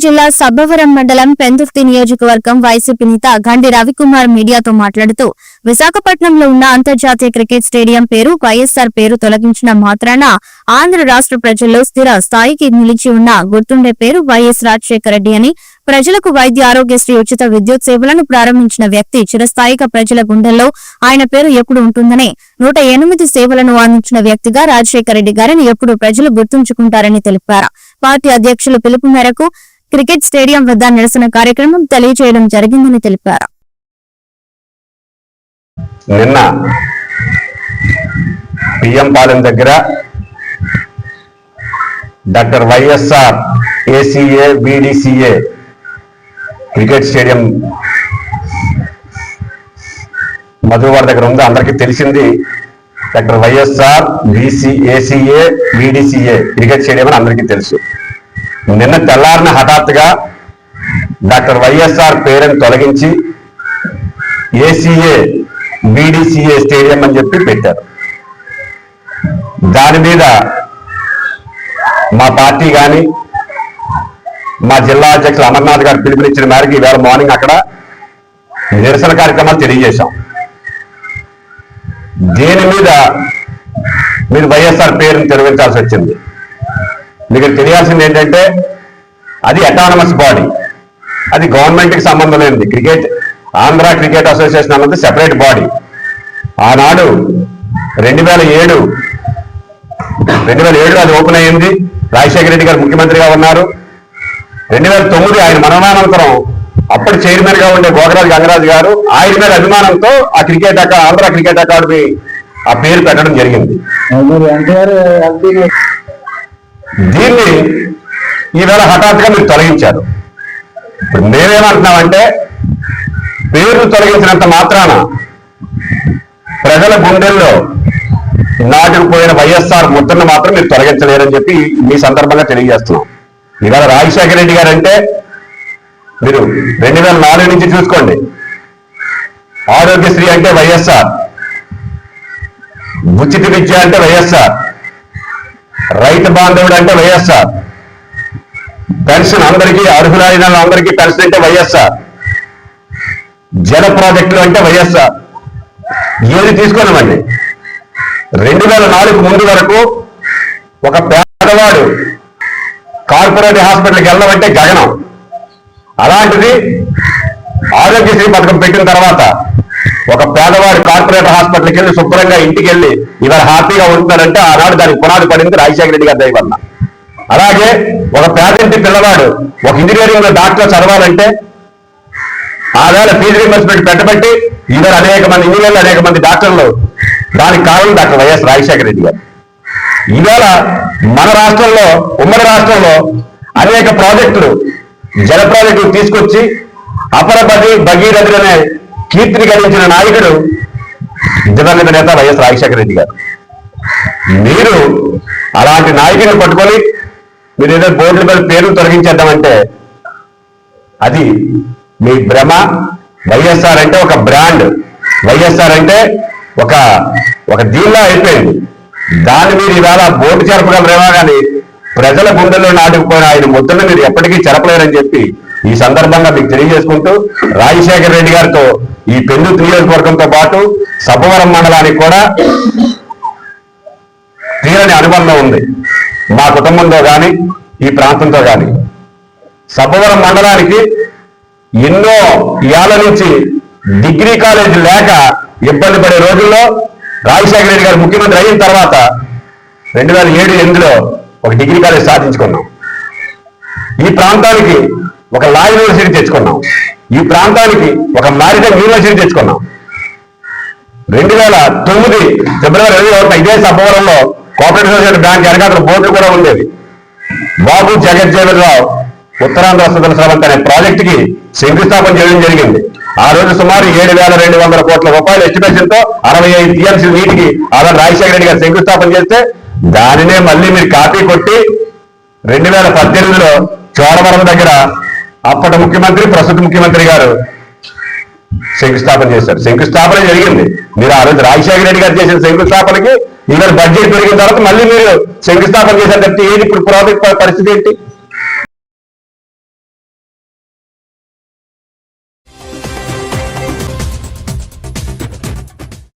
జిల్లా సబ్బవరం మండలం పెందుర్తి నియోజకవర్గం వైసీపీ నేత గండి రవికుమార్ మీడియాతో మాట్లాడుతూ విశాఖపట్నంలో ఉన్న అంతర్జాతీయ క్రికెట్ స్టేడియం పేరు వైఎస్ఆర్ పేరు తొలగించిన మాత్రాన ఆంధ్ర రాష్ట్ర ప్రజల్లో స్థిర స్థాయికి నిలిచి ఉన్న గుర్తుండే పేరు వైఎస్ రాజశేఖర రెడ్డి అని ప్రజలకు వైద్య ఆరోగ్యశ్రీ ఉచిత విద్యుత్ సేవలను ప్రారంభించిన వ్యక్తి చిరస్థాయిగా ప్రజల గుండెల్లో ఆయన పేరు ఎప్పుడు ఉంటుందని నూట ఎనిమిది సేవలను అందించిన వ్యక్తిగా రాజశేఖర రెడ్డి గారిని ఎప్పుడు ప్రజలు గుర్తుంచుకుంటారని తెలిపారు. పార్టీ అధ్యక్షులు పిలుపు మేరకు క్రికెట్ స్టేడియం వద్ద నిరసన కార్యక్రమం తెలియజేయడం జరిగిందని తెలిపారు. నిన్న పిఎం పాలెం దగ్గర doctor YSR ACA VDCA cricket stadium మధువారి దగ్గర ఉంది అందరికీ తెలిసింది. Doctor YSR BC ACA VDCA cricket stadium అని అందరికీ తెలుసు. నిన్న తెల్లారిన హఠాత్తుగా డాక్టర్ వైఎస్ఆర్ పేరుని తొలగించి ఏసీఏ బీడీసీఏ స్టేడియం అని చెప్పి పెట్టారు. దాని మీద మా పార్టీ కానీ మా జిల్లా అధ్యక్షులు అమర్నాథ్ గారు పిలుపునిచ్చిన మేరకు ఈవేళ మార్నింగ్ అక్కడ నిరసన కార్యక్రమాలు తెలియజేశాం. దీని మీద మీరు వైఎస్ఆర్ పేరుని తెరవించాల్సి వచ్చింది. మీకు తెలియాల్సింది ఏంటంటే అది అటానమస్ బాడీ అది గవర్నమెంట్కి సంబంధం లేనిది. క్రికెట్ ఆంధ్ర క్రికెట్ అసోసియేషన్ అన్నది సెపరేట్ బాడీ ఆనాడు రెండు వేల ఏడు రెండు వేల ఏడులో అది ఓపెన్ అయ్యింది. రాజశేఖర రెడ్డి గారు ముఖ్యమంత్రిగా ఉన్నారు. రెండు వేల తొమ్మిది ఆయన మరణానంతరం అప్పటి చైర్మన్గా ఉండే గోగరాజు గంగరాజు గారు ఆయన మీద అభిమానంతో ఆ క్రికెట్ అకా ఆంధ్ర క్రికెట్ అకాడమీ ఆ పేరు పెట్టడం జరిగింది. దీన్ని ఈవేళ హఠాత్తుగా మీరు తొలగించారు. ఇప్పుడు మేమేమంటున్నామంటే పేరు తొలగించినంత మాత్రాన ప్రజల గుండెల్లో నాటుకుపోయిన వైఎస్ఆర్ ముద్రను మాత్రం మీరు తొలగించలేరని చెప్పి మీ సందర్భంగా తెలియజేస్తున్నాం. ఇవాళ రాజశేఖర రెడ్డి గారు అంటే మీరు రెండు వేల నాలుగు నుంచి చూసుకోండి. ఆరోగ్యశ్రీ అంటే వైఎస్ఆర్ ఉచిత విద్య అంటే వైఎస్ఆర్ రైతు బాంధవుడు అంటే వైఎస్ఆర్. పెన్షన్ అందరికీ అర్హులైన అందరికీ పెన్షన్ అంటే వైఎస్ఆర్. జల ప్రాజెక్టులు అంటే వైఎస్ఆర్. ఏది తీసుకున్నామండి? రెండు వేల నాలుగు ముందు వరకు ఒక పేదవాడు కార్పొరేట్ హాస్పిటల్కి వెళ్ళమంటే గగనం. అలాంటిది ఆరోగ్యశ్రీ పథకం పెట్టిన తర్వాత ఒక పేదవాడు కార్పొరేట్ హాస్పిటల్కి వెళ్ళి శుభ్రంగా ఇంటికి వెళ్ళి ఇవాళ హ్యాపీగా ఉంటున్నారంటే ఆనాడు దానికి పునాది పడింది రాజశేఖర రెడ్డి గారి దయ అలాగే ఒక పేదింటి పిల్లవాడు ఒక ఇంజనీరింగ్లో డాక్టర్ చదవాలంటే ఆవేళ ఫీజు రీంబర్స్మెంట్ పెట్టబట్టి ఈవేళ అనేక మంది ఇంజనీర్లు అనేక మంది డాక్టర్లు దానికి కారణం డాక్టర్ వైఎస్ రాజశేఖర రెడ్డి గారు. ఈవేళ మన రాష్ట్రంలో ఉమ్మడి రాష్ట్రంలో అనేక ప్రాజెక్టులు జల ప్రాజెక్టులు తీసుకొచ్చి అపరపతి భగీరథులు కీర్తిని కలిగించిన నాయకుడు దివంగత నేత వైఎస్ రాజశేఖర రెడ్డి గారు. మీరు అలాంటి నాయకుడిని పట్టుకొని మీరు ఏదో బోర్డుల మీద పేరు తొలగించేద్దామంటే అది మీ భ్రమ. వైఎస్ఆర్ అంటే ఒక బ్రాండ్. వైఎస్ఆర్ అంటే ఒక ఒక దీనిలా అయిపోయింది. దాన్ని మీరు ఇవాళ బోర్డు చెరపగలరేమో కానీ ప్రజల గుండెల్లో నాటుకుపోయిన ఆయన ముద్దలు మీరు ఎప్పటికీ చెరపలేరని చెప్పి ఈ సందర్భంగా మీకు తెలియజేసుకుంటూ రాజశేఖర రెడ్డి గారితో ఈ పెందు నియోజకవర్గంతో పాటు సభవరం మండలానికి కూడా తీరని అనుబంధం ఉంది. మా కుటుంబంతో కానీ ఈ ప్రాంతంతో కానీ సబ్బవరం మండలానికి ఎన్నో ఏళ్ళ నుంచి డిగ్రీ కాలేజ్ లేక ఇబ్బంది పడే రోజుల్లో రాజశేఖర రెడ్డి గారు ముఖ్యమంత్రి అయిన తర్వాత రెండు వేల ఏడు ఎనిమిదిలో ఒక డిగ్రీ కాలేజ్ సాధించుకున్నాం ఈ ప్రాంతానికి ఒక లా యూనివర్సిటీ తెచ్చుకున్నాం. ఈ ప్రాంతానికి ఒక మారిటైమ్ యూనివర్సిటీ తెచ్చుకున్నాం. రెండు వేల తొమ్మిది ఫిబ్రవరి ఇరవై ఒకటి ఇదే సభవరంలో కోఆపరేటివ్ సొసైటీ బ్యాంక్ వెనకాల బోర్డు కూడా ఉండేది. బాబు జగజ్జీవనరావు ఉత్తరాంధ్ర వసతుల స్రవంతి అనే ప్రాజెక్ట్కి శంకుస్థాపన చేయడం జరిగింది. ఆ రోజు సుమారు ఏడు వేల రెండు వందల కోట్ల రూపాయల ఎస్టిమేషన్తో అరవై ఐదు టీఎంసీ నీటికి అలా రాజశేఖర రెడ్డి గారు శంకుస్థాపన చేస్తే దానినే మళ్ళీ మీరు కాపీ కొట్టి రెండు వేల పద్దెనిమిదిలో చోడవరం దగ్గర అప్పటి ముఖ్యమంత్రి ప్రస్తుత ముఖ్యమంత్రి గారు శంకుస్థాపన చేశారు. శంకుస్థాపన జరిగింది. మీరు ఆ రోజు రాజశేఖర రెడ్డి గారు చేసిన శంకుస్థాపనకి ఈవేళ బడ్జెట్ పెరిగిన తర్వాత మళ్ళీ మీరు శంకుస్థాపన చేశారు. తప్పితే ఏది ఇప్పుడు ప్రాజెక్ట్ పరిస్థితి ఏంటి?